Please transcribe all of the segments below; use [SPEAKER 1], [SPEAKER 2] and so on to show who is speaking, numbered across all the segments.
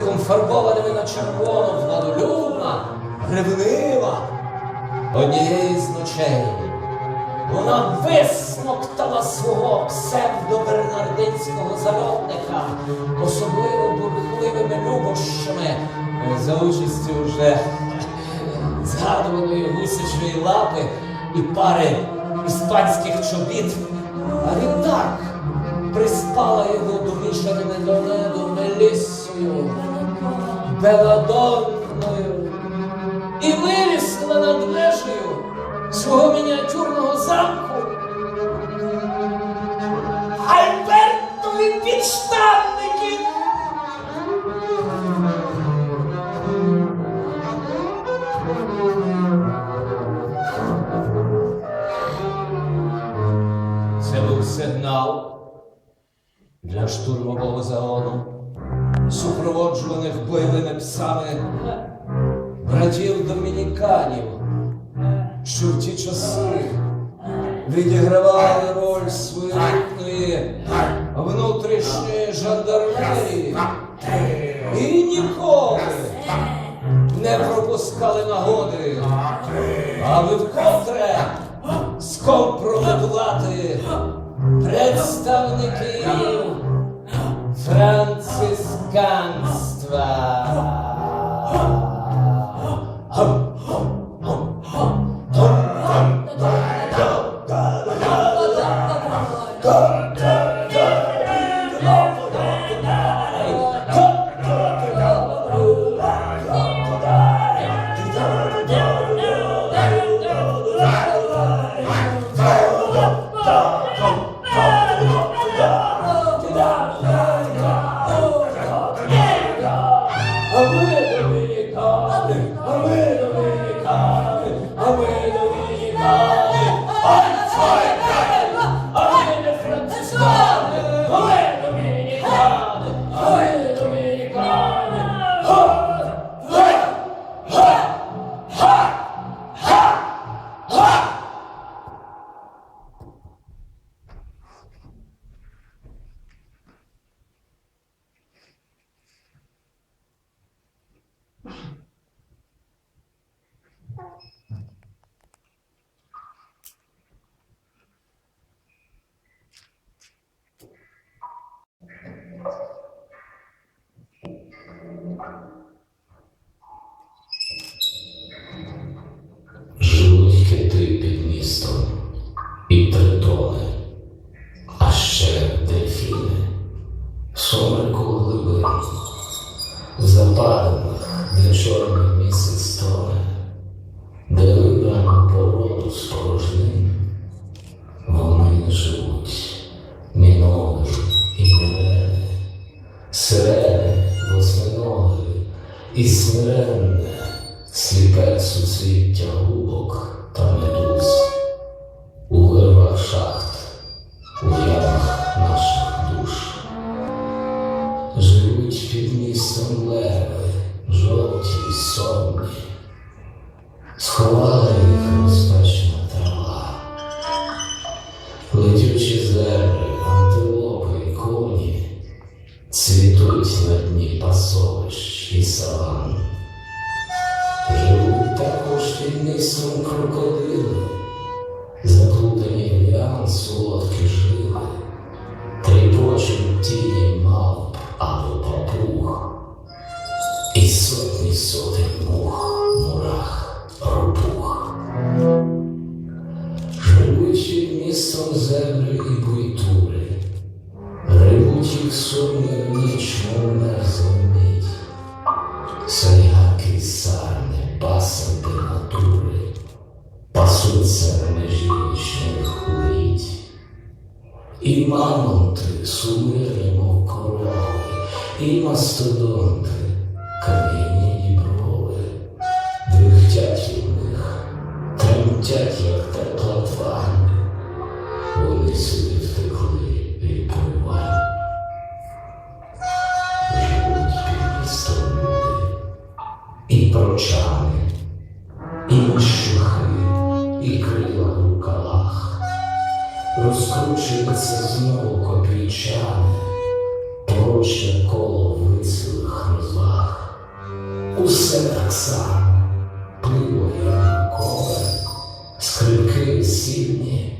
[SPEAKER 1] фарбованими на червоно, владолюбна, ревнива. Однієї з ночей вона висмоктала свого псевдобернардинського зальотника особливо бурхливими любощами за участю вже згадуваної гусячої лапи і пари іспанських чобіт, а відтак приспала його до неду Меліссою, Беладонною і вирісла над межею свого мініатюрного замку. Альбертові підштанники! Це був сигнал для штурмового загону, супроводжуваних бойовими псами братів домініканів, що в ті часи відігравали роль своєрідної внутрішньої жандармерії і ніколи не пропускали нагоди, аби вкотре скомпрометувати представників францисканства.
[SPEAKER 2] Живуть, міноги і мене, сирени, восьминоги і смиренне, 手机也貌 і прочани, і мощухи, і крила в рукавах, розкручується знову копійчане, прочне коло вицілих розваг.
[SPEAKER 3] усе так само. Пиво і ранкове, скрипки весільні,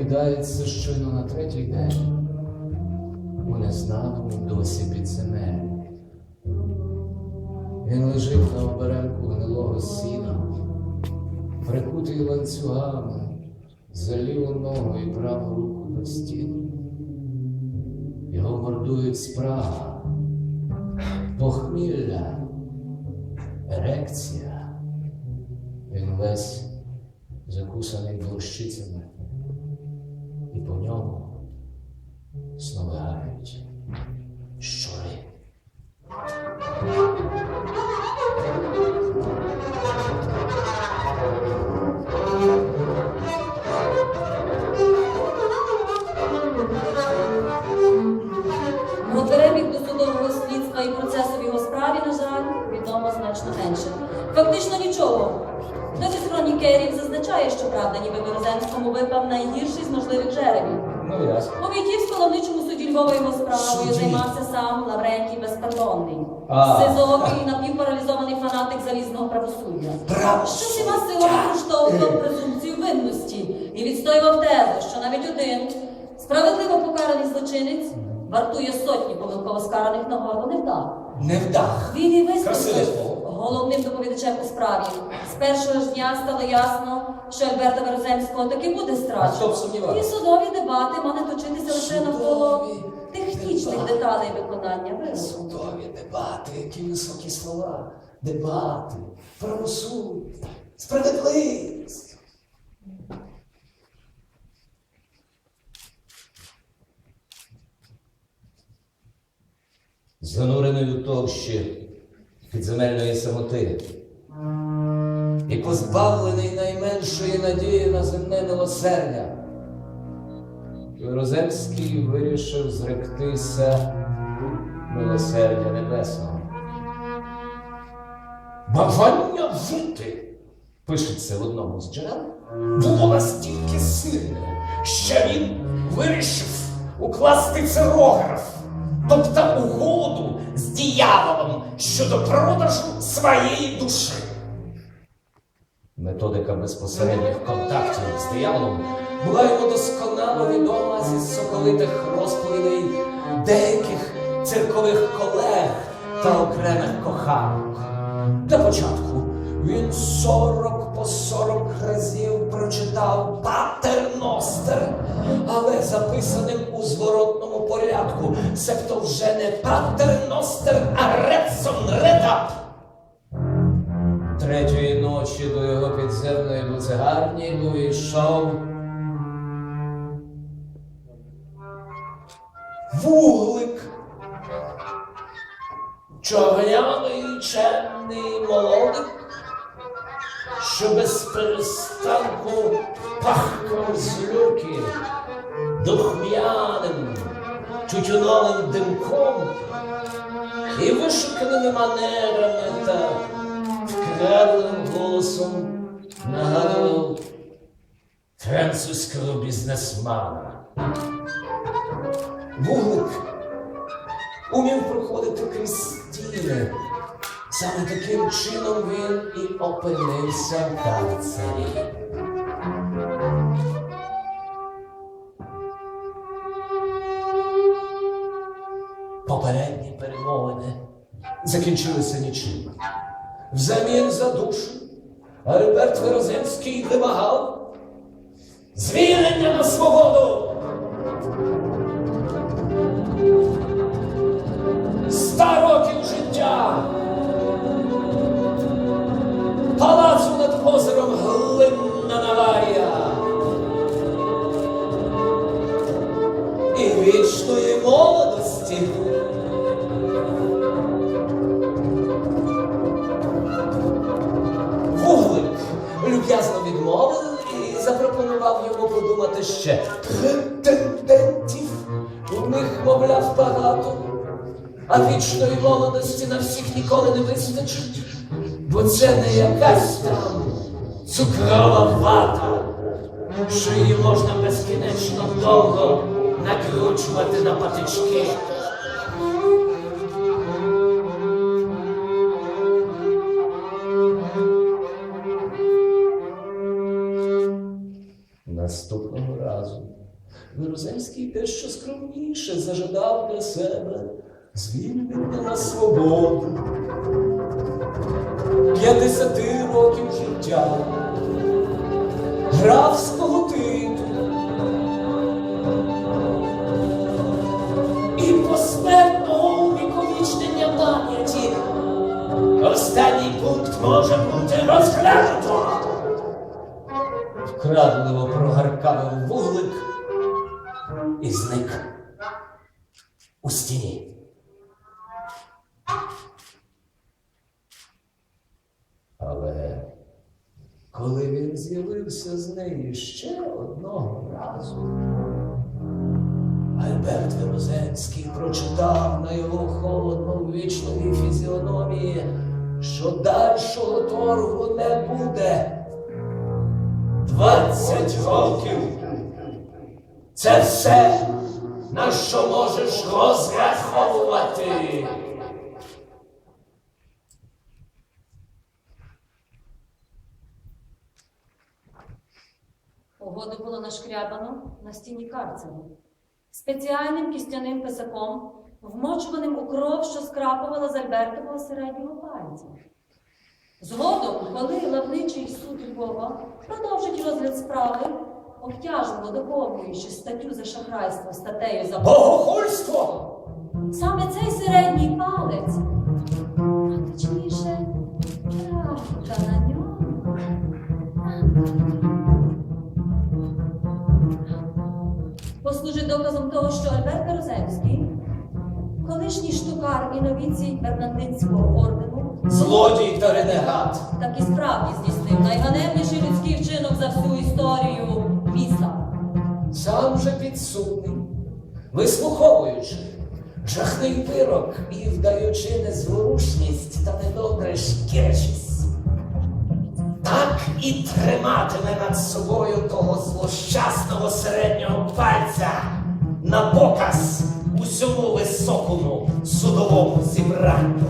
[SPEAKER 1] прокидається щойно на третій день у незнаному досі підземеллі. Він лежить на оберемку гнилого сіна, прикутий ланцюгами за ліву ногу і праву руку до стіни. Його мордують спрага, похмілля, ерекція. Він весь закусаний блощицями, по ньому сновигають щури.
[SPEAKER 4] Про перебіг досудового слідства і процесу в його справі, на жаль, відомо значно менше. Фактично нічого. Хронікерів зазначає, що правда, ніби Березенському випав найгірший з можливих жеребів.
[SPEAKER 1] Ну, ясно.
[SPEAKER 4] У Війтівському головничому суді Львова його справою займався сам Лаврентій Безпардонний.
[SPEAKER 1] А.
[SPEAKER 4] Сизоокий напівпаралізований фанатик залізного правосуддя. Що всіма силами проштовхував презумпцію винності і відстоював тезу, що навіть один справедливо покараний злочинець вартує сотні помилково скараних нагору не вдав.
[SPEAKER 5] Не вдах.
[SPEAKER 4] Він і
[SPEAKER 5] слово.
[SPEAKER 4] Головним доповідачем у справі. З першого ж дня стало ясно, що Альберта Вероземського таки буде страчено. І судові дебати мали точитися лише навколо технічних деталей виконання вироку.
[SPEAKER 1] Судові дебати, які високі слова. Дебати, правосуддя, справедливість. Занурений у товщі підземельної самоти і позбавлений найменшої надії на земне милосердя. Роземський вирішив зректися милосердя небесного. Бажання жити, пишеться в одному з джерел, було настільки сильне, що він вирішив укласти цирограф, тобто угоду з дияволом щодо продажу своєї душі. Методика безпосередніх контактів з дияволом була йому досконало відома зі соколитих розповідей деяких циркових колег та окремих коханок. Для початку він сорок по сорок разів прочитав Патерностер, але записаним у зворотному порядку, себто вже не Патерностер, а Редсон Редап. Третьої ночі до його підземної буцегарні увійшов вуглик. Чорнявий чемний молодик, що без перестанку пахкав з люки духм'яним тютюновим димком і вишуканими манерами та вкрадливим голосом нагадував французького бізнесмана. Вуглик умів проходити крізь стіни. Саме таким чином він і опинився в карцері. Попередні перемовини закінчилися нічим. Взамін за душу Альберт Вироземський вимагав звільнення на свободу. Ще. Претендентів у них, мовляв, багато, а вічної молодості на всіх ніколи не вистачить, бо це не якась там цукрова вата, що її можна безкінечно довго накручувати на патички. Вироземський дещо скромніше зажадав для себе звільнення на свободу. П'ятдесяти років життя, графського титулу і посмертного увіковічнення пам'яті. Останній пункт може бути розглянуто. Вкрадливо прогаркавив вуглик і зник у стіні. Але коли він з'явився з нею ще одного разу, Альберт Верозенський прочитав на його холодно ввічливій фізіономії, що дальшого торгу не буде. Двадцять років. Це все, на що можеш розраховувати.
[SPEAKER 4] Угоду було нашкрябано на стіні карцеру. Спеціальним кістяним писаком, вмочуваним у кров, що скрапувала з Альбертового середнього пальця. Згодом, коли лавничий суд Львова продовжить розгляд справи, обтяжливо доповнюючи статтю за шахрайство статтею за
[SPEAKER 1] Богохульство!
[SPEAKER 4] Саме цей середній палець, а точніше, крапка на ньому. Послужить доказом того, що Альберт Береземський, колишній штукар і новіцій Бернандинського ордену,
[SPEAKER 1] Злодій та ренегат.
[SPEAKER 4] так і справді здійснив найганебніший людський вчинок за всю історію.
[SPEAKER 1] Сам же підсудний, вислуховуючи жахний вирок і, вдаючи незворушність та недобре шкірячись, так і триматиме над собою того злощасного середнього пальця на показ усьому високому судовому зібранню.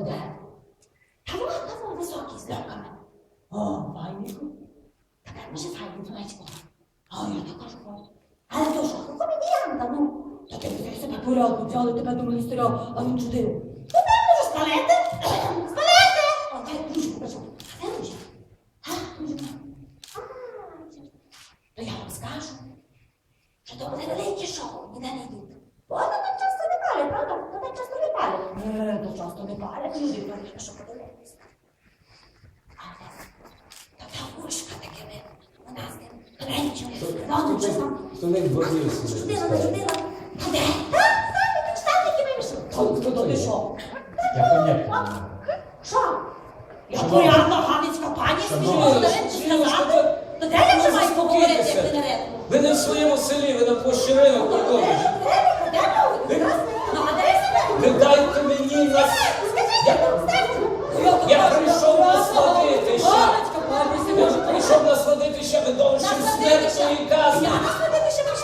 [SPEAKER 6] 보자. 다소가
[SPEAKER 7] 다소가 다소가
[SPEAKER 6] 있어요.
[SPEAKER 7] 가만.
[SPEAKER 6] 어, 아이고. 다가 무슨 사람 통하시고. 아, 이렇게 걸었어. 안 좋아. 그거면 이해 안 나는. 어떻게 그래서 다 보라고 저한테 받는 걸 했어요. 아니
[SPEAKER 8] 주세요. 또
[SPEAKER 7] 받는 거 잘했네.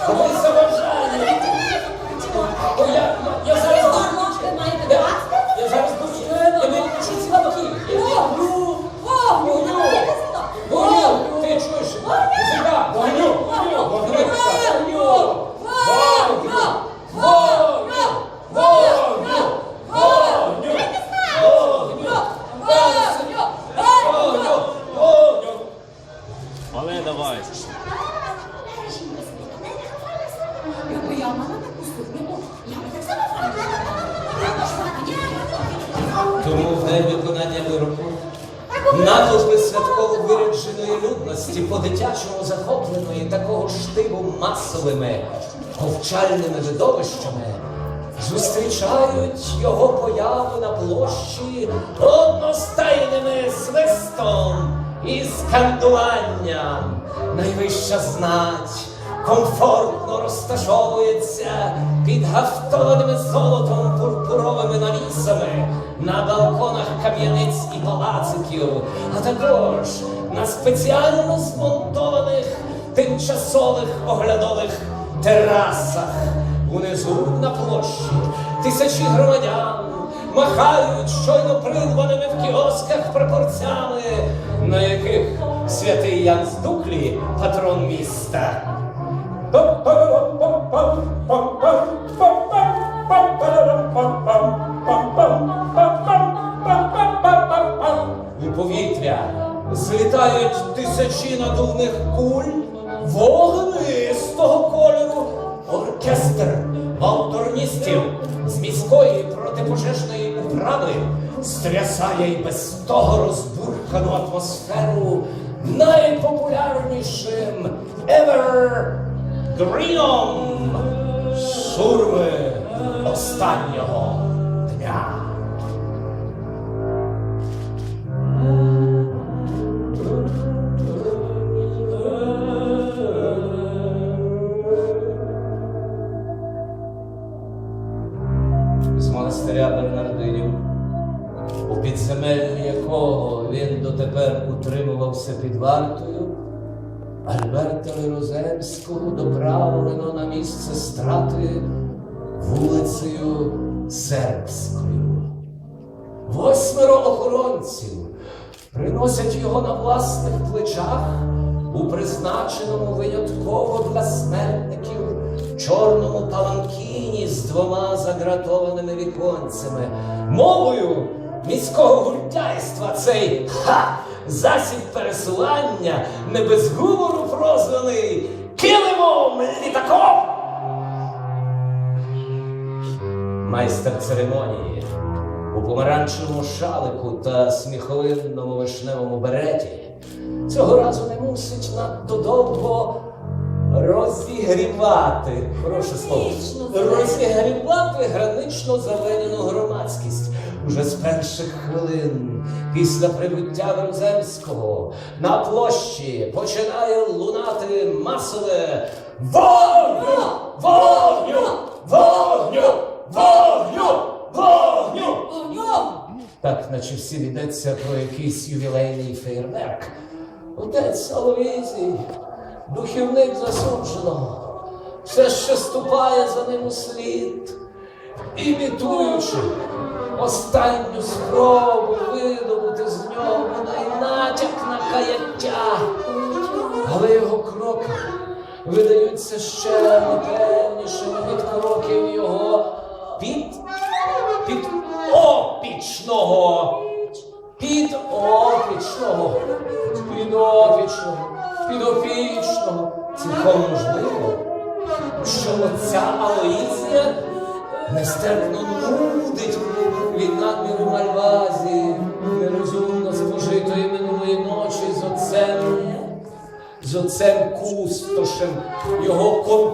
[SPEAKER 7] Кого заважає?
[SPEAKER 1] Тому в день виконання вироку натовпи святково вирядженої людності по-дитячому захопленої такого штибу масовими повчальними видовищами зустрічають його появу на площі одностайними свистом і скандуванням. Найвища знать комфортно розташовується під гафтованими золотом пурпуровими навісами на балконах кам'яниць і палациків, а також на спеціально змонтованих тимчасових оглядових терасах. Унизу на площі тисячі громадян махають щойно придбаними в кіосках прапорцями, на яких святий Ян з Дуклі, патрон міста. Тисячі надувних куль вогнистого кольору. Оркестр валторністів з міської протипожежної управи стрясає й без того розбурхану атмосферу найпопулярнішим Evergreenом шурми останнього приносять його на власних плечах у призначеному винятково для смертників чорному паланкіні з двома загратованими віконцями. Мовою міського гультяйства цей ха, засіб пересування не без гумору прозваний килимом літаком. Майстер церемонії у помаранчевому шалику та сміховинному вишневому береті цього разу не мусить надто довго розігрівати. Хороше слово. Розігрівати гранично зеленену громадськість. Уже з перших хвилин після прибуття Верземського на площі починає лунати масове вогню! Вогню! Вогню! Вогню! Вогню! Так, наче всі йдеться про якийсь ювілейний фейерверк. Отець Аловізій, духівник засудженого, все ще ступає за ним у слід, імітуючи останню спробу видобути з нього бодай натяк на каяття. Але його кроки видаються ще непевнішими від кроків його під, під опічного. Під опічного, підопічного, підопічного. Цілком можливо, що оця Алоїзія нестерпно нудить від надміру мальвазії, нерозумно спожитої минулої ночі з отцем, з отцем кустошем, його кон,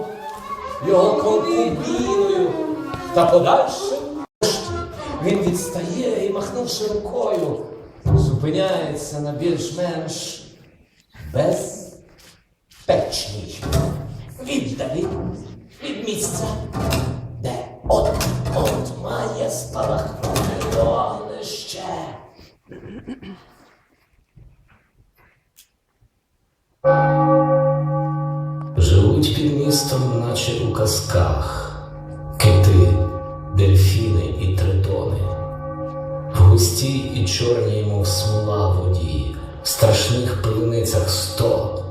[SPEAKER 1] його конкубіною та подальшим. Він відстає і, махнувши рукою, зупиняється на більш-менш безпечній віддалі від місця, де от-от має спалахнути вогнище.
[SPEAKER 2] Живуть під містом, наче у казках, В і
[SPEAKER 1] чорні мов смола водії, в страшних пилиницях сто,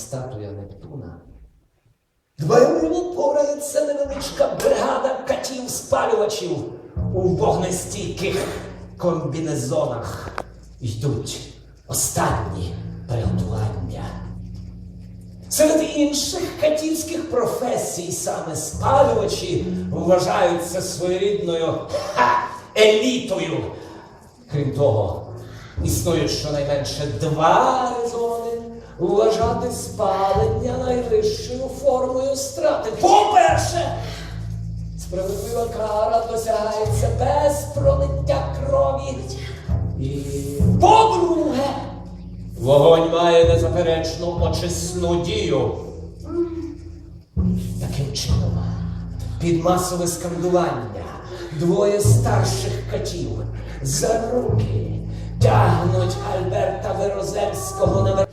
[SPEAKER 1] статуя Нептуна, дбайливо порається невеличка бригада катів-спалювачів у вогнестійких комбінезонах. Йдуть останні приготування. Серед інших катівських професій саме спалювачі вважаються своєрідною ха, елітою. Крім того, існує щонайменше два резони вважати спалення найвищою формою страти. По-перше, справедлива кара досягається без пролиття крові. І по-друге, Вогонь має незаперечну очисну дію. Таким чином, під масове скандування двоє старших катів за руки тягнуть Альберта Вироземського на